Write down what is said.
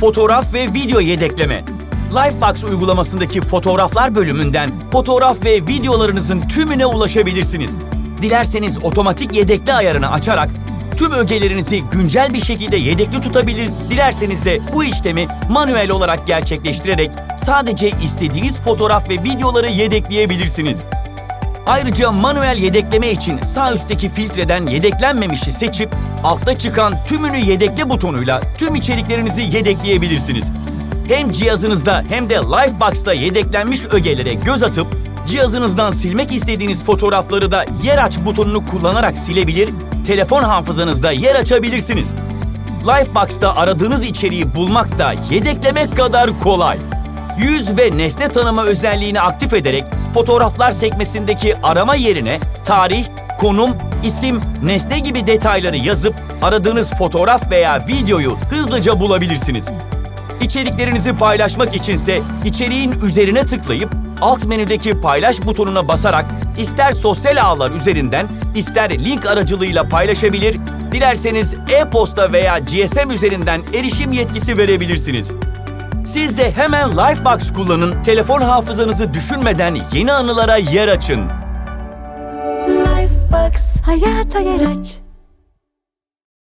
fotoğraf ve video yedekleme. Lifebox uygulamasındaki fotoğraflar bölümünden fotoğraf ve videolarınızın tümüne ulaşabilirsiniz. Dilerseniz otomatik yedekli ayarını açarak tüm ögelerinizi güncel bir şekilde yedekli tutabilir, dilerseniz de bu işlemi manuel olarak gerçekleştirerek sadece istediğiniz fotoğraf ve videoları yedekleyebilirsiniz. Ayrıca manuel yedekleme için sağ üstteki filtreden yedeklenmemişi seçip altta çıkan tümünü yedekle butonuyla tüm içeriklerinizi yedekleyebilirsiniz. Hem cihazınızda hem de Lifebox'ta yedeklenmiş ögelere göz atıp cihazınızdan silmek istediğiniz fotoğrafları da yer aç butonunu kullanarak silebilir, telefon hafızanızda yer açabilirsiniz. Lifebox'ta aradığınız içeriği bulmak da yedeklemek kadar kolay. Yüz ve nesne tanıma özelliğini aktif ederek fotoğraflar sekmesindeki arama yerine tarih, konum, isim, nesne gibi detayları yazıp aradığınız fotoğraf veya videoyu hızlıca bulabilirsiniz. İçeriklerinizi paylaşmak içinse içeriğin üzerine tıklayıp alt menüdeki paylaş butonuna basarak ister sosyal ağlar üzerinden ister link aracılığıyla paylaşabilir, dilerseniz e-posta veya GSM üzerinden erişim yetkisi verebilirsiniz. Siz de hemen Lifebox kullanın, telefon hafızanızı düşünmeden yeni anılara yer açın. Lifebox hayata yer aç.